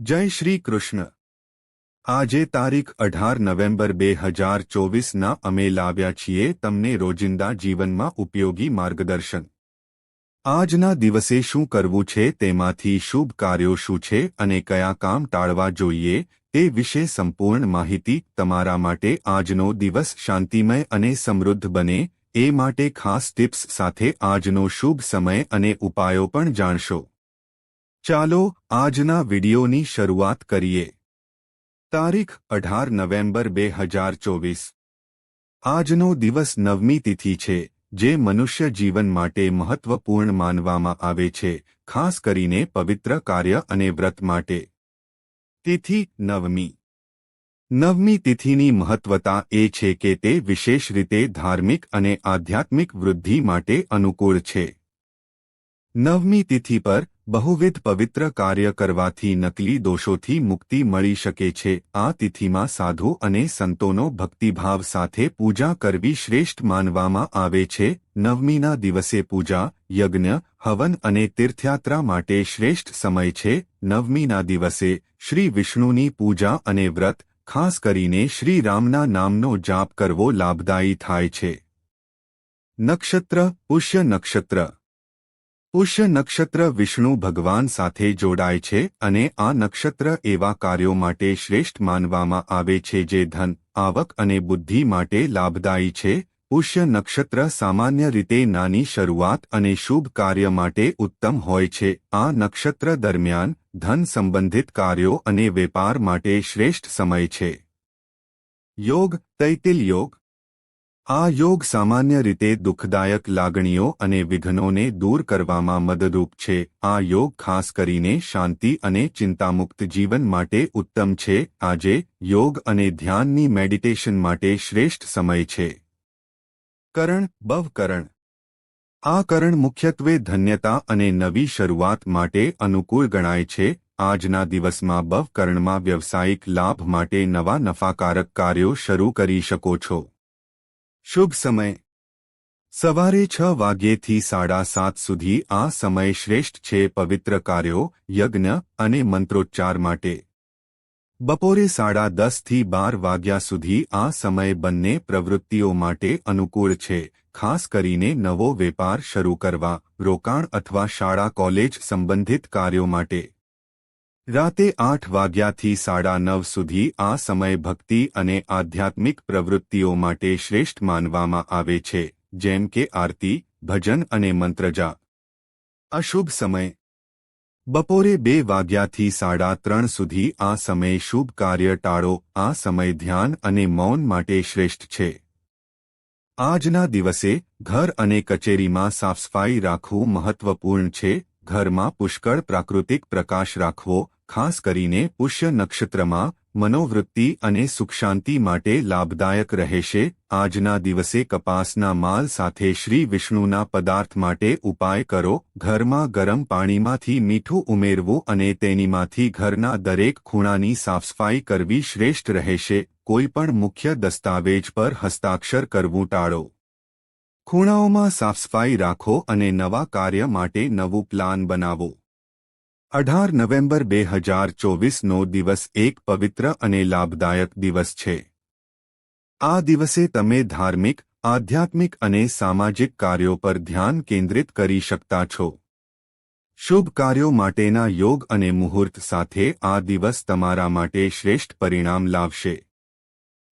જય શ્રી કૃષ્ણ. આજે તારીખ અઢાર નવેમ્બર બે હજાર ચોવીસના અમે લાવ્યા છીએ તમને રોજિંદા જીવનમાં ઉપયોગી માર્ગદર્શન. આજના દિવસે શું કરવું છે તેમાંથી શુભ કાર્યો શું છે અને કયા કામ ટાળવા જોઈએ તે વિશે સંપૂર્ણ માહિતી તમારા માટે આજનો દિવસ શાંતિમય અને સમૃદ્ધ બને એ માટે ખાસ ટિપ્સ સાથે આજનો શુભ સમય અને ઉપાયો પણ જાણશો. ચાલો આજના વિડિયોની શરૂઆત કરીએ. તારીખ અઢાર નવેમ્બર બે હજાર ચોવીસ. આજનો દિવસ નવમી તિથિ છે, જે મનુષ્ય જીવન માટે મહત્વપૂર્ણ માનવામાં આવે છે, ખાસ કરીને પવિત્ર કાર્ય અને વ્રત માટે. તિથિ નવમી. નવમી તિથિની મહત્વતા એ છે કે તે વિશેષ રીતે ધાર્મિક અને આધ્યાત્મિક વૃદ્ધિ માટે અનુકૂળ છે. નવમી તિથિ પર બહુવિધ પવિત્ર કાર્ય કરવાથી નકલી દોષોથી મુક્તિ મળી શકે છે. આ તિથિમાં સાધુ અને સંતોનો ભક્તિભાવ સાથે પૂજા કરવી શ્રેષ્ઠ માનવામાં આવે છે. નવમીના દિવસે પૂજા, યજ્ઞ, હવન અને તીર્થયાત્રા માટે શ્રેષ્ઠ સમય છે. નવમીના દિવસે શ્રી વિષ્ણુની પૂજા અને વ્રત, ખાસ કરીને શ્રી રામના નામનો જાપ કરવો લાભદાયી થાય છે. નક્ષત્ર, પુષ્ય નક્ષત્ર પુષ્ય નક્ષત્ર વિષ્ણુ ભગવાન સાથે જોડાય છે અને આ નક્ષત્ર એવા કાર્યો માટે શ્રેષ્ઠ માનવામાં આવે છે જે ધન, આવક અને બુદ્ધિ માટે લાભદાયી છે. પુષ્ય નક્ષત્ર સામાન્ય રીતે નાની શરૂઆત અને શુભ કાર્ય માટે ઉત્તમ હોય છે. આ નક્ષત્ર દરમિયાન ધન સંબંધિત કાર્યો અને વેપાર માટે શ્રેષ્ઠ સમય છે. યોગ, તૈતિલ યોગ આ યોગ સામાન્ય રીતે દુઃખદાયક લાગણીઓ અને વિઘ્નોને દૂર કરવામાં મદદરૂપ છે. આ યોગ ખાસ કરીને શાંતિ અને ચિંતામુક્ત જીવન માટે ઉત્તમ છે. આજે, યોગ અને ધ્યાનની મેડિટેશન માટે શ્રેષ્ઠ સમય છે. કરણ બવકરણ આ કરણ મુખ્યત્વે ધન્યતા અને નવી શરૂઆત માટે અનુકૂળ ગણાય છે. આજના દિવસમાં બવકરણમાં વ્યવસાયિક લાભ માટે નવા નફાકારક કાર્યો શરૂ કરી શકો છો. શુભ સમય. સવારે છ વાગ્યેથી સાડા સાત સુધી આ સમય શ્રેષ્ઠ છે પવિત્ર કાર્યો, યજ્ઞ અને મંત્રોચ્ચાર માટે. બપોરે સાડા દસથી બાર વાગ્યા સુધી આ સમય બંને પ્રવૃત્તિઓ માટે અનુકૂળ છે, ખાસ કરીને નવો વેપાર શરૂ કરવા, રોકાણ અથવા શાળા કોલેજ સંબંધિત કાર્યો માટે. રાતે આઠ વાગ્યાથી સાડા નવ સુધી આ સમય ભક્તિ અને આધ્યાત્મિક પ્રવૃત્તિઓ માટે શ્રેષ્ઠ માનવામાં આવે છે, જેમ કે આરતી, ભજન અને મંત્રજા. અશુભ સમય. બપોરે બે વાગ્યાથી સાડા ત્રણ સુધી આ સમય શુભ કાર્ય ટાળો, આ સમય ધ્યાન અને મૌન માટે શ્રેષ્ઠ છે. આજના દિવસે ઘર અને કચેરીમાં સાફસફાઈ રાખવું મહત્વપૂર્ણ છે, ઘરમાં પુષ્કળ પ્રાકૃતિક પ્રકાશ રાખવો ખાસ કરીને પુષ્ય નક્ષત્રમાં મનોવૃત્તિ અને સુખશાંતિ માટે લાભદાયક રહેશે. આજના દિવસે કપાસના માલ સાથે શ્રી વિષ્ણુના પદાર્થ માટે ઉપાય કરો. ઘરમાં ગરમ પાણીમાંથી મીઠું ઉમેરવું અને તેનીમાંથી ઘરના દરેક ખૂણાની સાફસફાઈ કરવી શ્રેષ્ઠ રહેશે. કોઈપણ મુખ્ય દસ્તાવેજ પર હસ્તાક્ષર કરવું ટાળો. ખૂણાઓમાં સાફસફાઈ રાખો અને નવા કાર્ય માટે નવું પ્લાન બનાવો. અઢાર નવેમ્બર બે હજાર ચોવીસનો દિવસ એક પવિત્ર અને લાભદાયક દિવસ છે. આ દિવસે તમે ધાર્મિક, આધ્યાત્મિક અને સામાજિક કાર્યો પર ધ્યાન કેન્દ્રિત કરી શકતા છો. શુભ કાર્યો માટેના યોગ અને મુહૂર્ત સાથે આ દિવસ તમારા માટે શ્રેષ્ઠ પરિણામ લાવશે.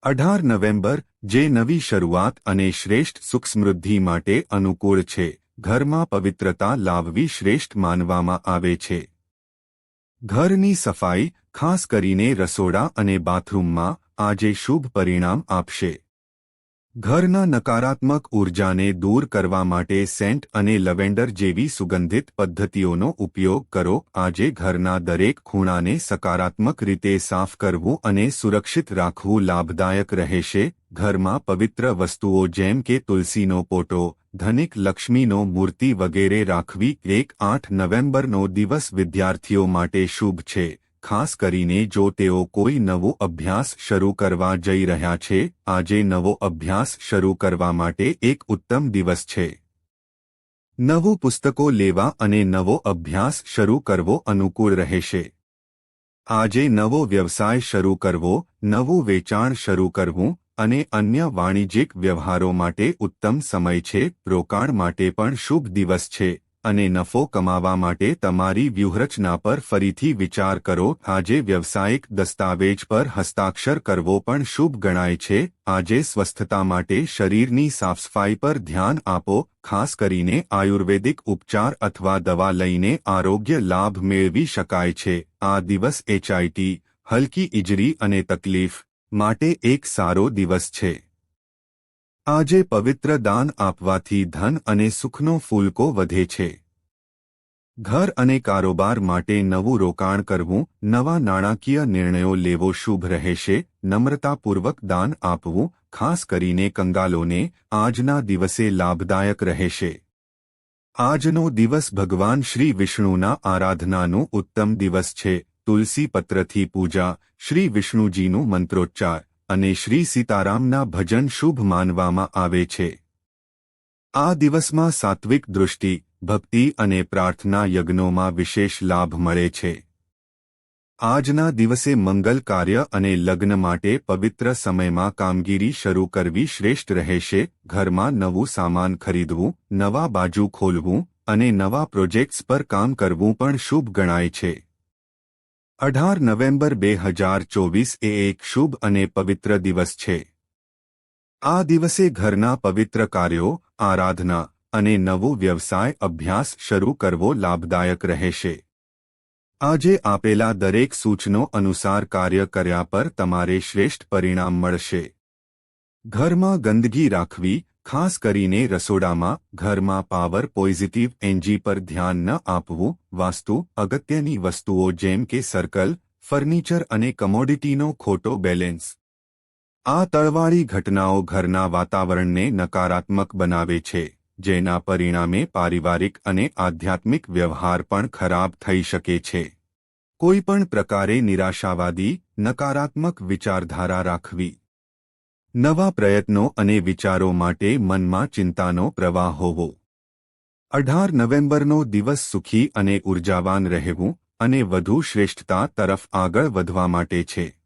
અઢાર નવેમ્બર, જે નવી શરૂઆત અને શ્રેષ્ઠ સુખ સમૃદ્ધિ માટે અનુકૂળ છે, ઘરમાં પવિત્રતા લાવવી શ્રેષ્ઠ માનવામાં આવે છે. ઘરની સફાઈ, ખાસ કરીને રસોડા અને બાથરૂમમાં, આજે શુભ પરિણામ આપશે. ઘરના નકારાત્મક ઉર્જાને દૂર કરવા માટે સેન્ટ અને લવેન્ડર જેવી સુગંધિત પદ્ધતિઓનો ઉપયોગ કરો. આજે ઘરના દરેક ખૂણાને સકારાત્મક રીતે સાફ કરવું અને સુરક્ષિત રાખવું લાભદાયક રહેશે. ઘરમાં પવિત્ર વસ્તુઓ જેમ કે તુલસીનો પોટો ધનિક લક્ષ્મીનો મૂર્તિ વગેરે રાખવી એક આઠ નવેમ્બરનો દિવસ વિદ્યાર્થીઓ માટે શુભ છે. ખાસ કરીને જો તેઓ કોઈ નવો અભ્યાસ શરૂ કરવા જઈ રહ્યા છે, આજે નવો અભ્યાસ શરૂ કરવા માટે એક ઉત્તમ દિવસ છે. નવું પુસ્તકો લેવા અને નવો અભ્યાસ શરૂ કરવો અનુકૂળ રહેશે. આજે નવો વ્યવસાય શરૂ કરવો, નવું વેચાણ શરૂ કરવું અને અન્ય વાણિજ્યિક વ્યવહારો માટે ઉત્તમ સમય છે, રોકાણ માટે પણ શુભ દિવસ છે, અને નફો કમાવા માટે તમારી વ્યૂહરચના પર ફરીથી વિચાર કરો, આજે વ્યવસાયિક દસ્તાવેજ પર હસ્તાક્ષર કરવો પણ શુભ ગણાય છે, આજે સ્વસ્થતા માટે શરીરની સાફસફાઈ પર ધ્યાન આપો, ખાસ કરીને આયુર્વેદિક ઉપચાર અથવા દવા લઈને આરોગ્ય લાભ મેળવી શકાય છે, આ દિવસ એચઆઈટી હલકી ઇજરી અને તકલીફ માટે એક સારો દિવસ છે. આજે પવિત્ર દાન આપવાથી ધન અને સુખનો ફૂલકો વધે છે. ઘર અને કારોબાર માટે નવું રોકાણ કરવું, નવા નાણાકીય નિર્ણયો લેવો શુભ રહેશે, નમ્રતાપૂર્વક દાન આપવું, ખાસ કરીને કંગાલોને, આજના દિવસે લાભદાયક રહેશે. આજનો દિવસ ભગવાન શ્રી વિષ્ણુના આરાધનાનું ઉત્તમ દિવસ છે. તુલસી પત્રથી પૂજા, શ્રી વિષ્ણુજીનું મંત્રોચ્ચાર અને શ્રી સીતારામના ભજન શુભ માનવામાં આવે છે. આ દિવસમાં સાત્વિક દૃષ્ટિ, ભક્તિ અને પ્રાર્થના યજ્ઞોમાં વિશેષ લાભ મળે છે. આજના દિવસે મંગલ કાર્ય અને લગ્ન માટે પવિત્ર સમયમાં કામગીરી શરૂ કરવી શ્રેષ્ઠ રહેશે. ઘરમાં નવું સામાન ખરીદવું, નવા બાજુ ખોલવું અને નવા પ્રોજેક્ટ્સ પર કામ કરવું પણ શુભ ગણાય છે. અઢાર નવેમ્બર બે હજાર ચોવીસ એ એક શુભ અને પવિત્ર દિવસ છે. આ દિવસે ઘરના પવિત્ર કાર્યો, આરાધના અને નવો વ્યવસાય અભ્યાસ શરૂ કરવો લાભદાયક રહેશે. આજે આપેલા દરેક સૂચનો અનુસાર કાર્ય કર્યા પર તમારે શ્રેષ્ઠ પરિણામ મળશે. ઘરમાં ગંદકી રાખવી ખાસ કરીને રસોડામાં ઘરમાં પાવર પોઝિટિવ એનજી પર ધ્યાન ન આપવું, વાસ્તુ, અગત્યની વસ્તુઓ જેમ કે સર્કલ, ફર્નિચર અને કમોડિટીનો ખોટો બેલેન્સ. આ તળવાળી ઘટનાઓ ઘરના વાતાવરણને નકારાત્મક બનાવે છે, જેના પરિણામે પારિવારિક અને આધ્યાત્મિક વ્યવહાર પણ ખરાબ થઈ શકે છે. કોઈપણ પ્રકારે નિરાશાવાદી, નકારાત્મક વિચારધારા રાખવી. નવા પ્રયત્નો અને વિચારો માટે મનમાં ચિંતાનો પ્રવાહ હોવો. અઢાર નવેમ્બરનો દિવસ સુખી અને ઉર્જાવાન રહેવું અને વધુ શ્રેષ્ઠતા તરફ આગળ વધવા માટે છે.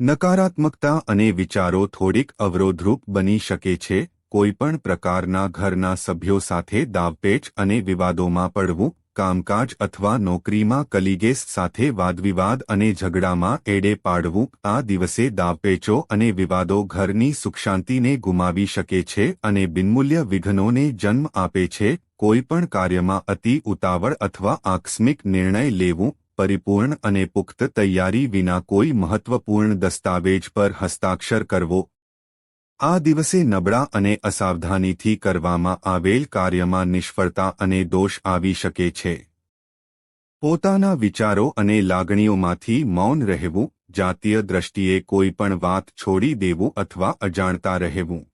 નકારાત્મકતા અને વિચારો થોડીક અવરોધરૂપ બની શકે છે કોઈપણ પ્રકારના ઘરના સભ્યો સાથે દાવપેચ અને વિવાદોમાં પડવું કામકાજ અથવા નોકરીમાં કલીગેસ સાથે વાદવિવાદ અને ઝઘડામાં એડે પાડવું આ દિવસે દાવપેચો અને વિવાદો ઘરની સુખશાંતિને ગુમાવી શકે છે અને બિનમૂલ્ય વિઘ્નોને જન્મ આપે છે કોઈપણ કાર્યમાં અતિ ઉતાવળ અથવા આકસ્મિક નિર્ણય લેવું, પરિપૂર્ણ અને પુખ્ત તૈયારી વિના કોઈ મહત્વપૂર્ણ દસ્તાવેજ પર હસ્તાક્ષર કરવો આ દિવસે નબળા અને અસાવધાનીથી કરવામાં આવેલ કાર્યમાં નિષ્ફળતા અને દોષ આવી શકે છે. પોતાના વિચારો અને લાગણીઓમાંથી મૌન રહેવું, જાતીય દ્રષ્ટિએ કોઈપણ વાત છોડી દેવું અથવા અજાણતા રહેવું.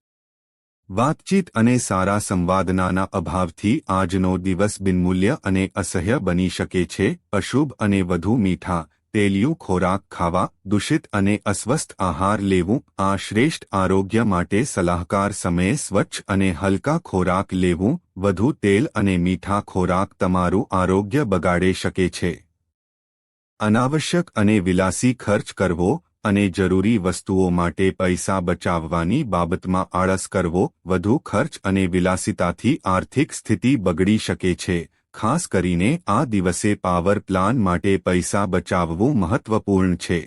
વાતચીત અને સારા સંવાદનાના અભાવથી આજનો દિવસ બિનમૂલ્ય અને અસહ્ય બની શકે છે, અશુભ અને વધુ મીઠા તેલિયું ખોરાક ખાવા, દૂષિત અને અસ્વસ્થ આહાર લેવું, આ શ્રેષ્ઠ આરોગ્ય માટે સલાહકાર સમયે સ્વચ્છ અને હલકા ખોરાક લેવું, વધુ તેલ અને મીઠા ખોરાક તમારું આરોગ્ય બગાડી શકે છે. અનાવશ્યક અને વિલાસી ખર્ચ કરવો અને જરૂરી વસ્તુઓ માટે પૈસા બચાવવાની બાબતમાં આળસ કરવો, વધુ ખર્ચ અને વિલાસિતાથી આર્થિક સ્થિતિ બગડી શકે છે. ખાસ કરીને આ દિવસે પાવર પ્લાન માટે પૈસા બચાવવું મહત્વપૂર્ણ છે.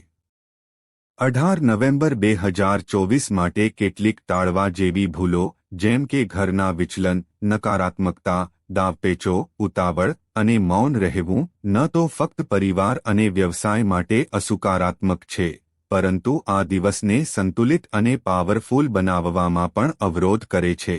અઢાર નવેમ્બર બે હજાર ચોવીસ માટે કેટલીક ટાળવા જેવી ભૂલો, જેમ કે ઘરના વિચલન, નકારાત્મકતા, દાવપેચો, ઉતાવળ અને મૌન રહેવું, ન તો ફક્ત પરિવાર અને વ્યવસાય માટે અસુકારાત્મક છે, પરંતુ આ દિવસને સંતુલિત અને પાવરફુલ બનાવવામાં પણ અવરોધ કરે છે.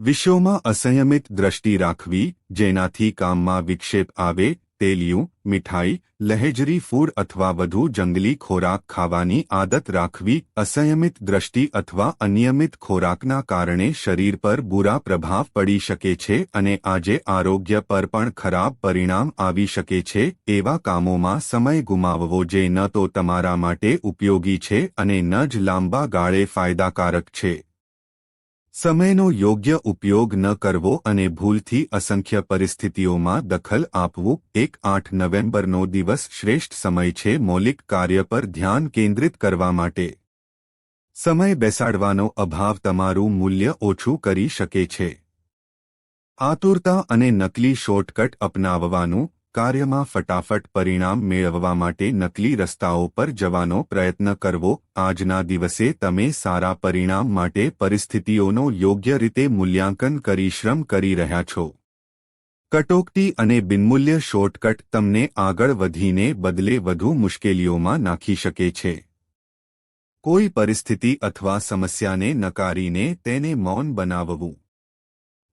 વિશ્વમાં અસંયમિત દ્રષ્ટિ રાખવી, જેનાથી કામમાં વિક્ષેપ આવે, તેલિયું, મીઠાઈ, લહેજરી ફૂડ અથવા વધુ જંગલી ખોરાક ખાવાની આદત રાખવી, અસંયમિત દ્રષ્ટિ અથવા અનિયમિત ખોરાકના કારણે શરીર પર બુરા પ્રભાવ પડી શકે છે અને આજે આરોગ્ય પર પણ ખરાબ પરિણામ આવી શકે છે, એવા કામોમાં સમય ગુમાવવો જે ન તો તમારા માટે ઉપયોગી છે અને ન જ લાંબા ગાળે ફાયદાકારક છે. સમયનો યોગ્ય ઉપયોગ ન કરવો અને ભૂલથી અસંખ્ય પરિસ્થિતિઓમાં દખલ આપવું, એક આઠ નવેમ્બરનો દિવસ શ્રેષ્ઠ સમય છે મૌલિક કાર્ય પર ધ્યાન કેન્દ્રિત કરવા માટે. સમય બેસાડવાનો અભાવ તમારું મૂલ્ય ઓછું કરી શકે છે. આતુરતા અને નકલી શોર્ટકટ અપનાવવાનું કાર્યમાં ફટાફટ પરિણામ મેળવવા માટે નકલી રસ્તાઓ પર જવાનો પ્રયત્ન કરવો. આજના દિવસે તમે સારા પરિણામ માટે પરિસ્થિતિઓનો યોગ્ય રીતે મૂલ્યાંકન કરી શ્રમ કરી રહ્યા છો. કટોકટી અને બિનમૂલ્ય શોર્ટકટ તમને આગળ વધીને બદલે વધુ મુશ્કેલીઓમાં નાખી શકે છે. કોઈ પરિસ્થિતિ અથવા સમસ્યાને નકારીને તેને મૌન બનાવવું.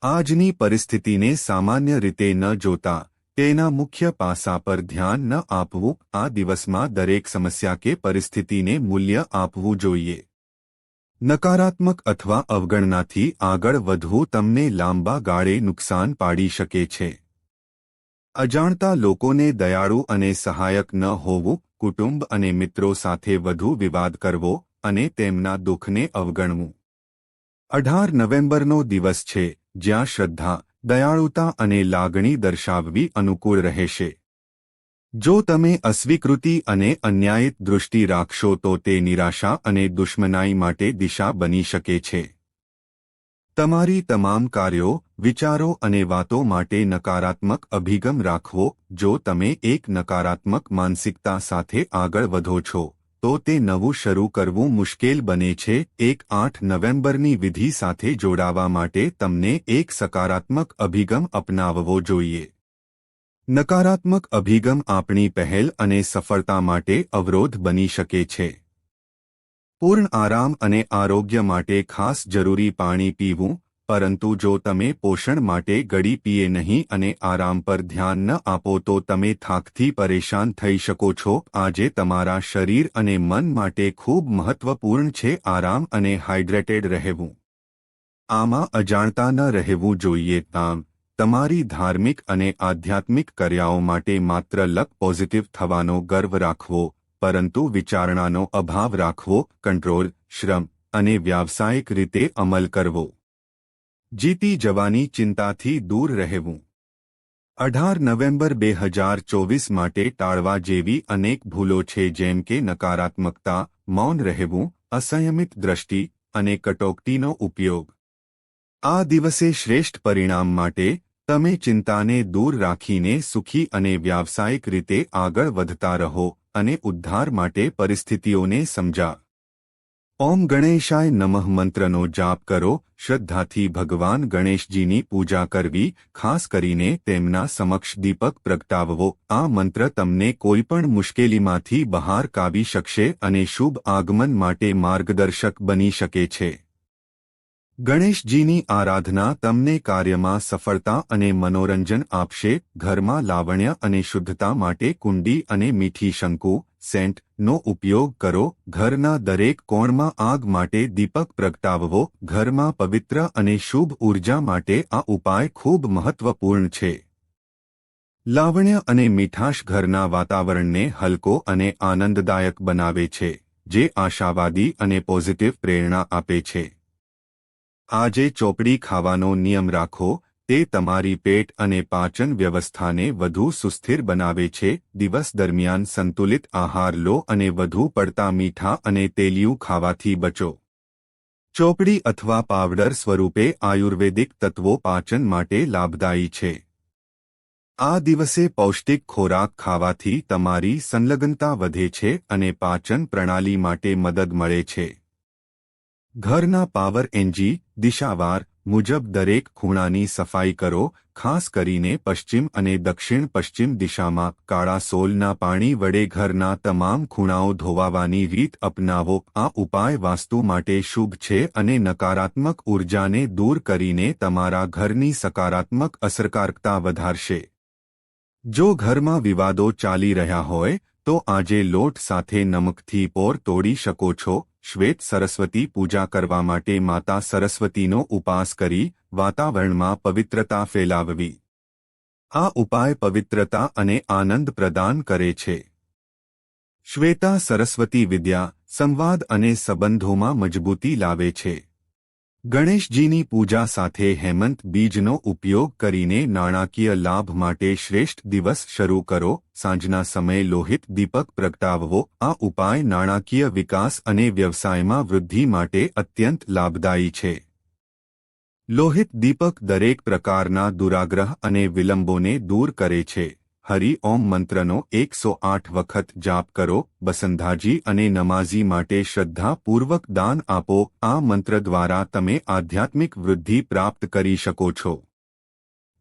આજની પરિસ્થિતિને સામાન્ય રીતે ન જોતા તેના મુખ્ય પાસા પર ધ્યાન ન આપવું, આ દિવસમાં દરેક સમસ્યા કે પરિસ્થિતિને મૂલ્ય આપવું જોઈએ. નકારાત્મક અથવા અવગણનાથી આગળ વધવું તમને લાંબા ગાળે નુકસાન પાડી શકે છે. અજાણતા લોકોને દયાળુ અને સહાયક ન હોવું, કુટુંબ અને મિત્રો સાથે વધુ વિવાદ કરવો અને તેમના દુઃખને અવગણવું. અઢાર નવેમ્બરનો દિવસ છે જ્યાં શ્રદ્ધા દયાળુતા અને લાગણી દર્શાવવી અનુકૂળ રહેશે. જો તમે અસ્વીકૃતિ અને અન્યાયિત દૃષ્ટિ રાખશો તો તે નિરાશા અને દુશ્મનાઈ માટે દિશા બની શકે છે. તમારી તમામ કાર્યો, વિચારો અને વાતો માટે નકારાત્મક અભિગમ રાખવો, જો તમે એક નકારાત્મક માનસિકતા સાથે આગળ વધો છો. તો તે નવું શરૂ કરવું મુશ્કેલ બને છે. એક આઠ નવેમ્બરની વિધિ સાથે જોડાવા માટે તમને એક સકારાત્મક અભિગમ અપનાવવો જોઈએ. નકારાત્મક અભિગમ આપણી પહેલ અને સફળતા માટે અવરોધ બની શકે છે. પૂર્ણ આરામ અને આરોગ્ય માટે ખાસ જરૂરી પાણી પીવું પરંતુ જો તમે પોષણ માટે ગળી પીએ નહીં અને આરામ પર ધ્યાન ન આપો તો તમે થાકથી પરેશાન થઈ શકો છો. આજે તમારા શરીર અને મન માટે ખૂબ મહત્વપૂર્ણ છે આરામ અને હાઇડ્રેટેડ રહેવું. આમાં અજાણતા ન રહેવું જોઈએ તામ. તમારી ધાર્મિક અને આધ્યાત્મિક કર્યાઓ માટે માત્ર લક પોઝિટિવ થવાનો ગર્વ રાખવો, પરંતુ વિચારણાનો અભાવ રાખવો, કંટ્રોલ, શ્રમ અને વ્યાવસાયિક રીતે અમલ કરવો. જીતી જવાની ચિંતાથી દૂર રહેવું. અઢાર નવેમ્બર બે હજાર ચોવીસ માટે ટાળવા જેવી અનેક ભૂલો છે જેમ કે નકારાત્મકતા, મૌન રહેવું, અસંયમિત દ્રષ્ટિ અને કટોકટીનો ઉપયોગ. આ દિવસે શ્રેષ્ઠ પરિણામ માટે તમે ચિંતાને દૂર રાખીને સુખી અને વ્યાવસાયિક રીતે આગળ વધતા રહો અને ઉદ્ધાર માટે પરિસ્થિતિઓને સમજા. ઓમ ગણેશાય નમઃ મંત્રનો જાપ કરો. શ્રદ્ધાથી ભગવાન ગણેશજીની પૂજા કરવી, ખાસ કરીને તેમના સમક્ષ દીપક પ્રગટાવવો. આ મંત્ર તમને કોઈપણ મુશ્કેલીમાંથી બહાર કાવી શકશે અને શુભ આગમન માટે માર્ગદર્શક બની શકે છે. ગણેશજીની આરાધના તમને કાર્યમાં સફળતા અને મનોરંજન આપશે. ઘરમાં લાવણ્ય અને શુદ્ધતા માટે કુંડી અને મીઠી શંકુ સેન્ટ નો ઉપયોગ કરો, ઘરના દરેક કોણમાં આગ માટે દીપક પ્રગટાવવો, ઘરમાં પવિત્ર અને શુભ ઊર્જા માટે આ ઉપાય ખૂબ મહત્વપૂર્ણ છે. લાવણ્ય અને મીઠાશ ઘરના વાતાવરણને હલકો અને આનંદદાયક બનાવે છે, જે આશાવાદી અને પોઝિટિવ પ્રેરણા આપે છે. આજે ચોપડી ખાવાનો નિયમ રાખો તે તમારી પેટ અને પાચન વ્યવસ્થાને વધુ સુસ્થિર બનાવે છે. દિવસ દરમિયાન સંતુલિત આહાર લો અને વધુ પડતા મીઠા અને તેલિયું ખાવાથી બચો. ચોપડી અથવા પાવડર સ્વરૂપે આયુર્વેદિક તત્વો પાચન માટે લાભદાયી છે. આ દિવસે પૌષ્ટિક ખોરાક ખાવાથી તમારી સંલગ્નતા વધે છે અને પાચન પ્રણાલી માટે મદદ મળે છે. ઘરના પાવર એન્જી દિશાવાર મુજબ દરેક ખૂણાની સફાઈ કરો, ખાસ કરીને પશ્ચિમ અને દક્ષિણ પશ્ચિમ દિશામાં. કાળા સોલના પાણી વડે ઘરના તમામ ખૂણાઓ ધોવાવાની રીત અપનાવો. આ ઉપાય વાસ્તુ માટે શુભ છે અને નકારાત્મક ઉર્જાને દૂર કરીને તમારા ઘરની સકારાત્મક અસરકારકતા વધારશે. જો ઘરમાં વિવાદો ચાલી રહ્યા હોય, તો આજે લોટ સાથે નમકથી પોર તોડી શકો છો. શ્વેત સરસ્વતી પૂજા કરવા માટે માતા સરસ્વતીનો ઉપાસ કરી વાતાવરણમાં પવિત્રતા ફેલાવવી. આ ઉપાય પવિત્રતા અને આનંદ પ્રદાન કરે છે. શ્વેતા સરસ્વતી વિદ્યા, સંવાદ અને સંબંધોમાં મજબૂતી લાવે છે. ગણેશજીની પૂજા સાથે હેમંત બીજનો ઉપયોગ કરીને નાણાકીય લાભ માટે શ્રેષ્ઠ દિવસ શરૂ કરો. સાંજના સમયે લોહિત દીપક પ્રગટાવવો. આ ઉપાય નાણાકીય વિકાસ અને વ્યવસાયમાં વૃદ્ધિ માટે અત્યંત લાભદાયી છે. લોહિત દીપક દરેક પ્રકારના દુરાગ્રહ અને વિલંબોને દૂર કરે છે. હરિ ઓમ મંત્રનો એકસો આઠ વખત જાપ કરો, બસંધાજી અને નમાઝી માટે શ્રદ્ધાપૂર્વક દાન આપો, આ મંત્ર દ્વારા તમે આધ્યાત્મિક વૃદ્ધિ પ્રાપ્ત કરી શકો છો.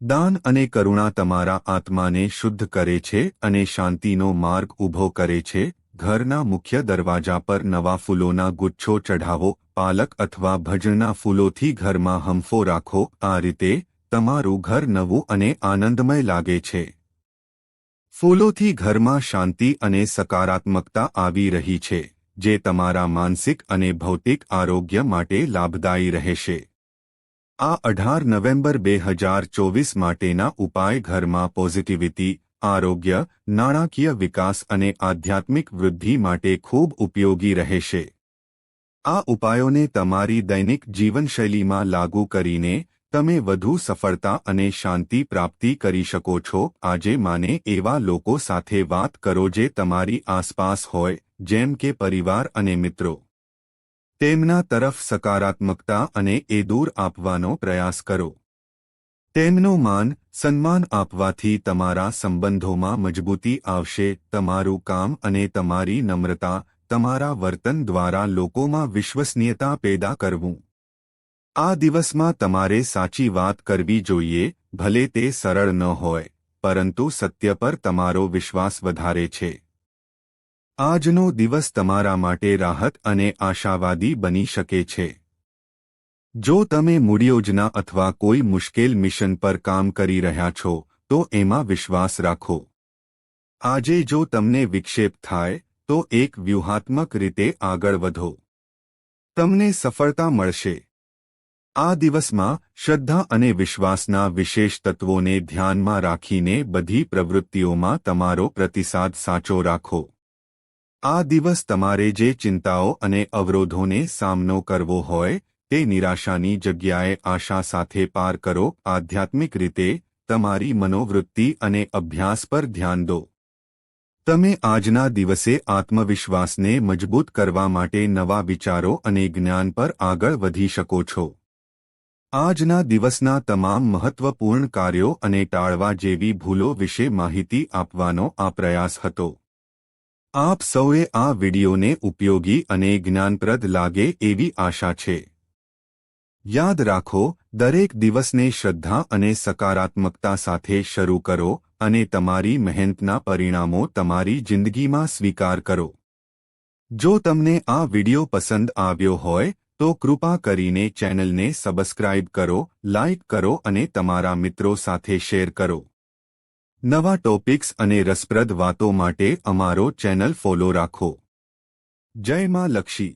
દાન અને કરુણા તમારા આત્માને શુદ્ધ કરે છે અને શાંતિનો માર્ગ ઊભો કરે છે. ઘરના મુખ્ય દરવાજા પર નવા ફૂલોના ગુચ્છો ચઢાવો, પાલક અથવા ભજનના ફૂલોથી ઘરમાં હંફો રાખો, આ રીતે તમારું ઘર નવું અને આનંદમય લાગે છે. ફૂલોથી ઘરમાં શાંતિ અને સકારાત્મકતા આવી રહી છે, જે તમારા માનસિક અને ભૌતિક આરોગ્ય માટે લાભદાયી રહેશે. આ અઢાર નવેમ્બર બે હજાર ચોવીસ માટેના ઉપાય ઘરમાં પોઝિટિવિટી, આરોગ્ય, નાણાકીય વિકાસ અને આધ્યાત્મિક વૃદ્ધિ માટે ખૂબ ઉપયોગી રહેશે. આ ઉપાયોને તમારી દૈનિક જીવનશૈલીમાં લાગુ કરીને તમે વધુ સફળતા અને શાંતિ પ્રાપ્તિ કરી શકો છો. આજે માને એવા લોકો સાથે વાત કરો જે તમારી આસપાસ હોય, જેમ કે પરિવાર અને મિત્રો. તેમના તરફ સકારાત્મકતા અને એ દૂર આપવાનો પ્રયાસ કરો. તેમનું માન, સન્માન આપવાથી તમારા સંબંધોમાં મજબૂતી આવશે. તમારું કામ અને તમારી નમ્રતા, તમારા વર્તન દ્વારા લોકોમાં વિશ્વસનીયતા પેદા કરવું. આ દિવસમાં તમારે સાચી વાત કરવી જોઈએ, ભલે તે સરળ ન હોય, પરંતુ સત્ય પર તમારો વિશ્વાસ વધારે છે. આજનો દિવસ તમારા માટે રાહત અને આશાવાદી બની શકે છે. જો તમે મૂડીયોજના અથવા કોઈ મુશ્કેલ મિશન પર કામ કરી રહ્યા છો, તો એમાં વિશ્વાસ રાખો. આજે જો તમને વિક્ષેપ થાય, તો એક વ્યૂહાત્મક રીતે આગળ વધો. તમને સફળતા મળશે. આ દિવસમાં શ્રદ્ધા અને વિશ્વાસના વિશેષ તત્વોને ધ્યાનમાં રાખીને બધી પ્રવૃત્તિઓમાં તમારો પ્રતિસાદ સાચો રાખો. આ દિવસ તમારે જે ચિંતાઓ અને અવરોધોને સામનો કરવો હોય, તે નિરાશાની જગ્યાએ આશા સાથે પાર કરો. આધ્યાત્મિક રીતે, તમારી મનોવૃત્તિ અને અભ્યાસ પર ધ્યાન દો. તમે આજના દિવસે આત્મવિશ્વાસને મજબૂત કરવા માટે નવા વિચારો અને જ્ઞાન પર આગળ વધી શકો છો. આજના દિવસના તમામ મહત્વપૂર્ણ કાર્યો અને ટાળવા જેવી ભૂલો વિશે માહિતી આપવાનો આ પ્રયાસ હતો. આપ સૌએ આ વિડિયોને ઉપયોગી અને જ્ઞાનપ્રદ લાગે એવી આશા છે. યાદ રાખો, દરેક દિવસને શ્રદ્ધા અને સકારાત્મકતા સાથે શરૂ કરો અને તમારી મહેનતના પરિણામો તમારી જિંદગીમાં સ્વીકાર કરો. જો તમને આ વિડિયો પસંદ આવ્યો હોય તો કૃપા કરીને ચેનલને સબસ્ક્રાઇબ કરો, લાઇક કરો અને તમારા મિત્રો સાથે શેર કરો. નવા ટોપિક્સ અને રસપ્રદ વાતો માટે અમારો ચેનલ ફોલો રાખો. જય માં લક્ષી